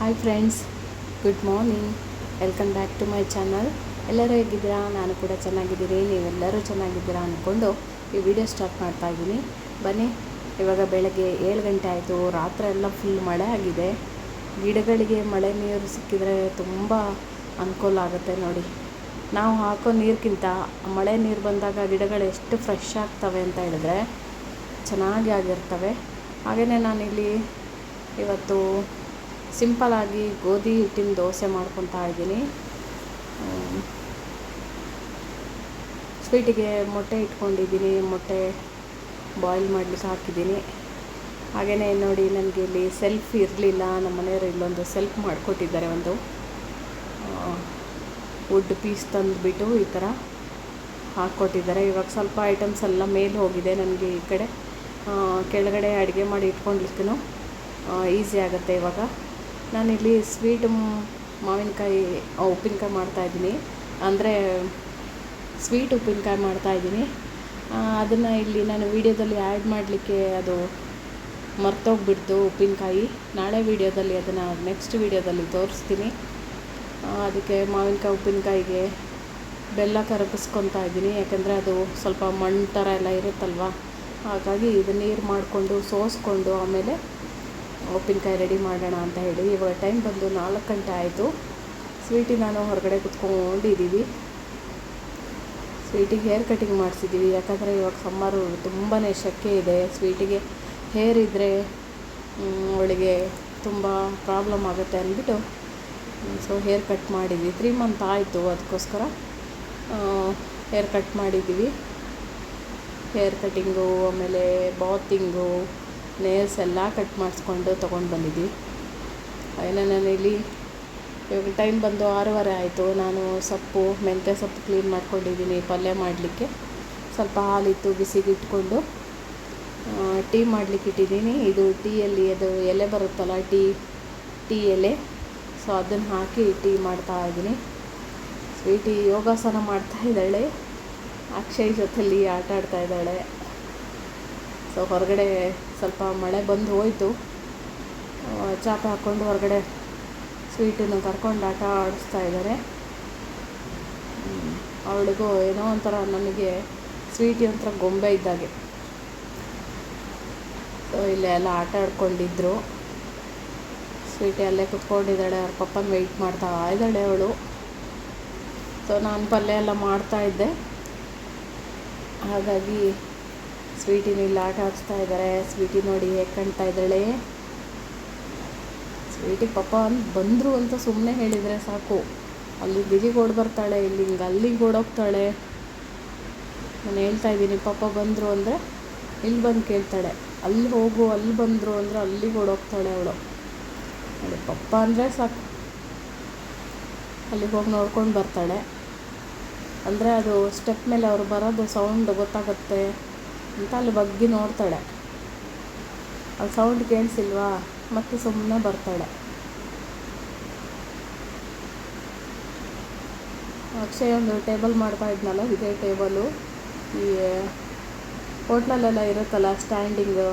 Hi friends good morning welcome back to my channel ಎಲ್ಲರೂ ಹೇಗಿದ್ದೀರಾ? ನಾನು ಕೂಡ ಚೆನ್ನಾಗಿದ್ದೀರಿ. ನೀವೆಲ್ಲರೂ ಚೆನ್ನಾಗಿದ್ದೀರಾ ಅಂದ್ಕೊಂಡು ಈ ವಿಡಿಯೋ ಸ್ಟಾರ್ಟ್ ಮಾಡ್ತಾ ಇದ್ದೀನಿ. ಬನ್ನಿ, ಇವಾಗ ಬೆಳಗ್ಗೆ ಏಳು ಗಂಟೆ ಆಯಿತು. ರಾತ್ರಿ ಎಲ್ಲ ಫುಲ್ ಮಳೆ ಆಗಿದೆ. ಗಿಡಗಳಿಗೆ ಮಳೆ ನೀರು ಸಿಕ್ಕಿದರೆ ತುಂಬ ಅನುಕೂಲ ಆಗುತ್ತೆ ನೋಡಿ. ನಾವು ಹಾಕೋ ನೀರಿಗಿಂತ ಮಳೆ ನೀರು ಬಂದಾಗ ಗಿಡಗಳು ಎಷ್ಟು ಫ್ರೆಶ್ ಆಗ್ತವೆ ಅಂತ ಹೇಳಿದ್ರೆ ಚೆನ್ನಾಗಿ ಆಗಿರ್ತವೆ. ಹಾಗೆಯೇ ನಾನಿಲ್ಲಿ ಇವತ್ತು ಸಿಂಪಲಾಗಿ ಗೋಧಿ ಹಿಟ್ಟಿನ ದೋಸೆ ಮಾಡ್ಕೊತಾ ಇದ್ದೀನಿ. ಸ್ವೀಟಿಗೆ ಮೊಟ್ಟೆ ಇಟ್ಕೊಂಡಿದ್ದೀನಿ. ಮೊಟ್ಟೆ ಬಾಯ್ಲ್ ಮಾಡಲಿಕ್ಕೆ ಹಾಕಿದ್ದೀನಿ. ಹಾಗೆಯೇ ನೋಡಿ, ನನಗೆ ಇಲ್ಲಿ ಸೆಲ್ಫ್ ಇರಲಿಲ್ಲ. ನಮ್ಮ ಮನೆಯವರು ಇಲ್ಲೊಂದು ಸೆಲ್ಫ್ ಮಾಡಿಕೊಟ್ಟಿದ್ದಾರೆ ಒಂದು. ವುಡ್ ಪೀಸ್ ತಂದುಬಿಟ್ಟು ಈ ಥರ ಹಾಕ್ಕೊಟ್ಟಿದ್ದಾರೆ. ಇವಾಗ ಸ್ವಲ್ಪ ಐಟಮ್ಸ್ ಎಲ್ಲ ಮೇಲೆ ಹೋಗಿದೆ ನನಗೆ ಈ ಕಡೆ. ಕೆಳಗಡೆ ಅಡುಗೆ ಮಾಡಿ ಇಟ್ಕೊಂಡಿರ್ತೀನೋ ಈಸಿ ಆಗುತ್ತೆ ಇವಾಗ. ನಾನಿಲ್ಲಿ ಸ್ವೀಟ್ ಮಾವಿನಕಾಯಿ ಉಪ್ಪಿನಕಾಯಿ ಮಾಡ್ತಾಯಿದ್ದೀನಿ ಅಂದರೆ ಸ್ವೀಟ್ ಉಪ್ಪಿನಕಾಯಿ ಮಾಡ್ತಾಯಿದ್ದೀನಿ ಅದನ್ನು ಇಲ್ಲಿ ನಾನು ವೀಡಿಯೋದಲ್ಲಿ ಆ್ಯಡ್ ಮಾಡಲಿಕ್ಕೆ ಅದು ಮರ್ತೋಗ್ಬಿಡ್ತು ಉಪ್ಪಿನಕಾಯಿ. ನಾಳೆ ವೀಡಿಯೋದಲ್ಲಿ ಅದನ್ನು ನೆಕ್ಸ್ಟ್ ವೀಡಿಯೋದಲ್ಲಿ ತೋರಿಸ್ತೀನಿ. ಅದಕ್ಕೆ ಮಾವಿನಕಾಯಿ, ಉಪ್ಪಿನಕಾಯಿಗೆ ಬೆಲ್ಲ ಕರಗಿಸ್ಕೊತಾ ಇದ್ದೀನಿ. ಯಾಕಂದರೆ ಅದು ಸ್ವಲ್ಪ ಮಣ್ಣು ಥರ ಎಲ್ಲ ಇರುತ್ತಲ್ವ? ಹಾಗಾಗಿ ಇದು ನೀರು ಮಾಡಿಕೊಂಡು ಸೋಸ್ಕೊಂಡು ಆಮೇಲೆ ಉಪ್ಪಿನಕಾಯಿ ರೆಡಿ ಮಾಡೋಣ ಅಂತ ಹೇಳಿ ಇವಾಗ ಟೈಮ್ ಬಂದು ನಾಲ್ಕು ಗಂಟೆ ಆಯಿತು. ಸ್ವೀಟಿ ನಾನು ಹೊರಗಡೆ ಕುತ್ಕೊಂಡಿದ್ದೀವಿ. ಸ್ವೀಟಿಗೆ ಹೇರ್ ಕಟಿಂಗ್ ಮಾಡಿಸಿದ್ದೀವಿ. ಯಾಕಂದರೆ ಇವಾಗ ಸಮ್ಮರು ತುಂಬಾ ಶೆಕೆ ಇದೆ. ಸ್ವೀಟಿಗೆ ಹೇರ್ ಇದ್ದರೆ ಅವಳಿಗೆ ತುಂಬ ಪ್ರಾಬ್ಲಮ್ ಆಗುತ್ತೆ ಅಂದ್ಬಿಟ್ಟು ಸೊ ಹೇರ್ ಕಟ್ ಮಾಡಿದ್ವಿ. ತ್ರೀ ಮಂತ್ ಆಯಿತು ಅದಕ್ಕೋಸ್ಕರ ಹೇರ್ ಕಟ್ ಮಾಡಿದ್ದೀವಿ. ಹೇರ್ ಕಟಿಂಗು ಆಮೇಲೆ ಬಾತಿಂಗು ನೇಲ್ಸ್ ಎಲ್ಲ ಕಟ್ ಮಾಡಿಸ್ಕೊಂಡು ತೊಗೊಂಡು ಬಂದಿದ್ವಿ. ನಾನು ಇಲ್ಲಿ ಇವಾಗ ಟೈಮ್ ಬಂದು ಆರೂವರೆ ಆಯಿತು. ನಾನು ಸೊಪ್ಪು, ಮೆಂತ್ಯ ಸೊಪ್ಪು ಕ್ಲೀನ್ ಮಾಡ್ಕೊಂಡಿದ್ದೀನಿ ಪಲ್ಯ ಮಾಡಲಿಕ್ಕೆ. ಸ್ವಲ್ಪ ಹಾಲಿತ್ತು ಬಿಸಿಗೆ ಇಟ್ಕೊಂಡು ಟೀ ಮಾಡಲಿಕ್ಕೆ ಇಟ್ಟಿದ್ದೀನಿ. ಇದು ಟೀಯಲ್ಲಿ ಅದು ಎಲೆ ಬರುತ್ತಲ್ಲ, ಟೀ ಟೀ ಎಲೆ. ಸೊ ಅದನ್ನು ಹಾಕಿ ಟೀ ಮಾಡ್ತಾ ಇದ್ದೀನಿ. ಸ್ವೀಟಿ ಯೋಗಾಸನ ಮಾಡ್ತಾ ಇದ್ದಾಳೆ. ಅಕ್ಷಯ್ ಜೊತೆಲಿ ಆಟ ಆಡ್ತಾ ಇದ್ದಾಳೆ. ಸೊ ಹೊರಗಡೆ ಸ್ವಲ್ಪ ಮಳೆ ಬಂದು ಹೋಯಿತು. ಚಾಪ ಹಾಕ್ಕೊಂಡು ಹೊರಗಡೆ ಸ್ವೀಟನ್ನು ಕರ್ಕೊಂಡು ಆಟ ಆಡಿಸ್ತಾ ಇದ್ದಾರೆ. ಅವಳಿಗೂ ಏನೋ ಒಂಥರ ನನಗೆ ಸ್ವೀಟಿ ಒಂಥರ ಗೊಂಬೆ ಇದ್ದಾಗೆ. ಸೊ ಇಲ್ಲೇ ಎಲ್ಲ ಆಟ ಆಡ್ಕೊಂಡಿದ್ರು. ಸ್ವೀಟಿ ಅಲ್ಲೇ ಕುತ್ಕೊಂಡಿದ್ದಾಳೆ, ಅವ್ರ ಪಪ್ಪನ ವೆಯ್ಟ್ ಮಾಡ್ತಾ ಇದ್ದಾಳೆ ಅವಳು. ಸೊ ನಾನು ಪಲ್ಯ ಎಲ್ಲ ಮಾಡ್ತಾ ಇದ್ದೆ. ಹಾಗಾಗಿ ಸ್ವೀಟಿನ ಇಲ್ಲಿ ಆಟ ಆಡಿಸ್ತಾ ಇದ್ದಾರೆ. ಸ್ವೀಟಿ ನೋಡಿ ಹೇಗೆ ಕಾಣ್ತಾ ಇದ್ದಾಳೆ. ಸ್ವೀಟಿ ಪಪ್ಪ ಅಂತ ಬಂದರು ಅಂತ ಸುಮ್ಮನೆ ಹೇಳಿದರೆ ಸಾಕು. ಅಲ್ಲಿ ಬಿಜಿಗೆ ಓಡ್ ಬರ್ತಾಳೆ, ಇಲ್ಲಿ ಹಿಂಗೆ ಅಲ್ಲಿಗೆ ಓಡೋಗ್ತಾಳೆ ನಾನು ಹೇಳ್ತಾ ಇದ್ದೀನಿ, ಪಾಪ ಬಂದರು ಅಂದರೆ ಇಲ್ಲಿ ಬಂದು ಕೇಳ್ತಾಳೆ. ಅಲ್ಲಿ ಹೋಗು, ಅಲ್ಲಿ ಬಂದರು ಅಂದರೆ ಅಲ್ಲಿಗೆ ಓಡೋಗ್ತಾಳೆ ಅವಳು. ನೋಡಿ ಪಪ್ಪ ಅಂದರೆ ಸಾಕು. ಅಲ್ಲಿಗೆ ಹೋಗಿ ನೋಡ್ಕೊಂಡು ಬರ್ತಾಳೆ. ಅಂದರೆ ಅದು ಸ್ಟೆಪ್ ಮೇಲೆ ಅವ್ರು ಬರೋದು ಸೌಂಡ್ ಗೊತ್ತಾಗುತ್ತೆ. ಅಂತ ಅಲ್ಲಿ ಬಗ್ಗಿ ನೋಡ್ತಾಳೆ. ಅಲ್ಲಿ ಸೌಂಡ್ ಕೇಳಿಸಿಲ್ವಾ? ಮತ್ತೆ ಸುಮ್ಮನೆ ಬರ್ತಾಳೆ. ಅಕ್ಷಯ್ ಒಂದು ಟೇಬಲ್ ಮಾಡ್ತಾ ಇದ್ನಲ್ಲ, ಇದೇ ಟೇಬಲು ಈ ಹೋಟ್ಲಲ್ಲೆಲ್ಲ ಇರುತ್ತಲ್ಲ ಸ್ಟ್ಯಾಂಡಿಂಗು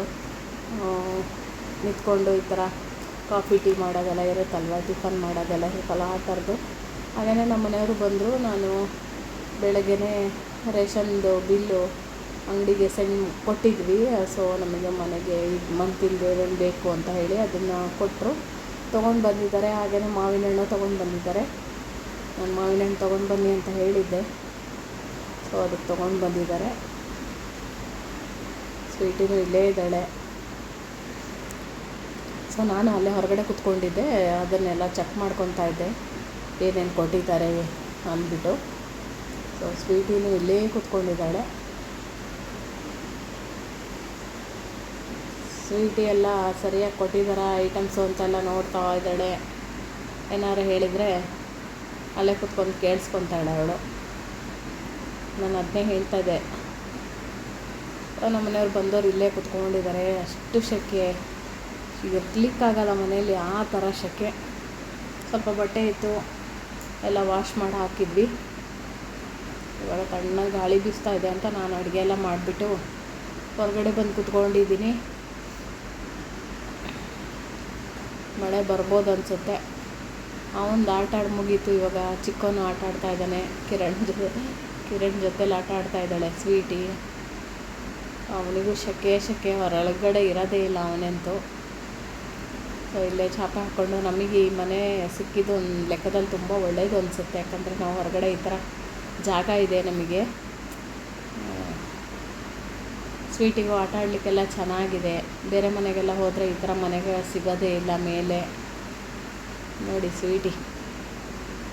ನಿಂತ್ಕೊಂಡು ಈ ಥರ ಕಾಫಿ ಟೀ ಮಾಡೋದೆಲ್ಲ ಇರುತ್ತಲ್ವ ಟಿಫನ್ ಮಾಡೋದೆಲ್ಲ ಇರುತ್ತಲ್ಲ, ಆ ಥರದ್ದು ಹಾಗೆಯೇ ನಮ್ಮ ಮನೆಯವರು ಬಂದರು, ನಾನು ಬೆಳಗ್ಗೆ ರೇಷನ್ದು ಬಿಲ್ಲು ಅಂಗಡಿಗೆ ಸೆಂಡ್ ಕೊಟ್ಟಿದ್ವಿ. ಸೊ ನಮಗೆ ಮನೆಗೆ ಇದು ಮಂತಿಂದು ಏನೇನು ಬೇಕು ಅಂತ ಹೇಳಿ ಅದನ್ನು ಕೊಟ್ಟರು ತೊಗೊಂಡು ಬಂದಿದ್ದಾರೆ. ಹಾಗೆಯೇ ಮಾವಿನ ಹಣ್ಣು ತೊಗೊಂಡು ಬಂದಿದ್ದಾರೆ. ನಾನು ಮಾವಿನ ಹಣ್ಣು ತೊಗೊಂಡು ಬನ್ನಿ ಅಂತ ಹೇಳಿದ್ದೆ. ಸೊ ಅದಕ್ಕೆ ತೊಗೊಂಡು ಬಂದಿದ್ದಾರೆ. ಸ್ವೀಟಿನೂ ಇಲ್ಲೇ ಇದ್ದಾಳೆ. ಸೊ ನಾನು ಅಲ್ಲೇ ಹೊರಗಡೆ ಕುತ್ಕೊಂಡಿದ್ದೆ. ಅದನ್ನೆಲ್ಲ ಚೆಕ್ ಮಾಡ್ಕೊತಾ ಇದ್ದೆ. ಏನೇನು ಕೊಟ್ಟಿದ್ದಾರೆ ಅಂದ್ಬಿಟ್ಟು. ಸೊ ಸ್ವೀಟಿನೂ ಇಲ್ಲೇ ಕುತ್ಕೊಂಡಿದ್ದಾಳೆ. ಸ್ವೀಟಿ ಎಲ್ಲ ಸರಿಯಾಗಿ ಕೊಟ್ಟಿದ್ದಾರ ಐಟಮ್ಸು ಅಂತೆಲ್ಲ ನೋಡ್ತಾ ಇದ್ದಾಳೆ. ಏನಾರು ಹೇಳಿದರೆ ಅಲ್ಲೇ ಕುತ್ಕೊಂಡು ಕೇಳಿಸ್ಕೊತಾಳೆ ಅವಳು. ನಾನು ಅದನ್ನೇ ಹೇಳ್ತಾ ಇದ್ದೆ. ನಮ್ಮ ಮನೆಯವ್ರು ಬಂದವರು ಇಲ್ಲೇ ಕುತ್ಕೊಂಡಿದ್ದಾರೆ. ಅಷ್ಟು ಸೆಕೆ ಇರ್ಲಿಕ್ಕಾಗಲ್ಲ ಮನೆಯಲ್ಲಿ, ಆ ಥರ ಸೆಕೆ ಸ್ವಲ್ಪ ಬಟ್ಟೆ ಇತ್ತು, ಎಲ್ಲ ವಾಶ್ ಮಾಡಿ ಹಾಕಿದ್ವಿ. ಇವಾಗ ತಣ್ಣಗೆ ಗಾಳಿ ಬೀಸ್ತಾ ಇದೆ ಅಂತ ನಾನು ಅಡುಗೆ ಎಲ್ಲ ಮಾಡಿಬಿಟ್ಟು ಹೊರಗಡೆ ಬಂದು ಕುತ್ಕೊಂಡಿದ್ದೀನಿ. ಮಳೆ ಬರ್ಬೋದು ಅನಿಸುತ್ತೆ. ಅವನದು ಆಟ ಆಡಿ ಮುಗೀತು ಇವಾಗ. ಚಿಕ್ಕವನು ಆಟ ಆಡ್ತಾ ಇದ್ದಾನೆ. ಕಿರಣ್ ಜೊತೆ ಕಿರಣ್ ಜೊತೆಲಿ ಆಟ ಆಡ್ತಾ ಇದ್ದಾಳೆ, ಸ್ವೀಟಿ. ಅವನಿಗೂ ಶೆಕೆ ಶೆಕೆ. ಹೊರಗಡೆ ಇರೋದೇ ಇಲ್ಲ ಅವನಂತೂ. ಸೊ ಇಲ್ಲೇ ಚಾಪೆ ಹಾಕ್ಕೊಂಡು ನಮಗೆ ಈ ಮನೆ ಸಿಕ್ಕಿದ್ದು ಒಂದು ಲೆಕ್ಕದಲ್ಲಿ ತುಂಬ ಒಳ್ಳೆಯದು ಅನಿಸುತ್ತೆ. ಯಾಕಂದರೆ ನಾವು ಹೊರಗಡೆ ಈ ಥರ ಜಾಗ ಇದೆ ನಮಗೆ. ಸ್ವೀಟಿಗೂ ಆಟ ಆಡಲಿಕ್ಕೆಲ್ಲ ಚೆನ್ನಾಗಿದೆ. ಬೇರೆ ಮನೆಗೆಲ್ಲ ಹೋದರೆ ಈ ಥರ ಮನೆಗೆ ಸಿಗೋದೇ ಇಲ್ಲ ಮೇಲೆ. ನೋಡಿ ಸ್ವೀಟಿ.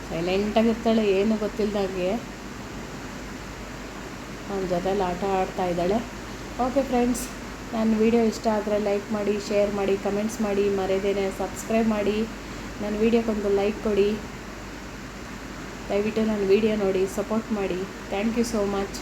ಸೈಲೆಂಟಾಗಿರ್ತಾಳೆ ಏನು ಗೊತ್ತಿಲ್ಲದಾಗೆ ಅವನ ಜೊತೆಲಿ ಆಟ ಆಡ್ತಾ ಇದ್ದಾಳೆ. ಓಕೆ ಫ್ರೆಂಡ್ಸ್ ನನ್ನ ವಿಡಿಯೋ ಇಷ್ಟ ಆದರೆ ಲೈಕ್ ಮಾಡಿ ಶೇರ್ ಮಾಡಿ ಕಮೆಂಟ್ಸ್ ಮಾಡಿ, ಮರೆದೇನೆ ಸಬ್ಸ್ಕ್ರೈಬ್ ಮಾಡಿ. ನನ್ನ ವಿಡಿಯೋಕ್ಕೊಂದು ಲೈಕ್ ಕೊಡಿ. ದಯವಿಟ್ಟು ನನ್ನ ವಿಡಿಯೋ ನೋಡಿ ಸಪೋರ್ಟ್ ಮಾಡಿ. Thank you so much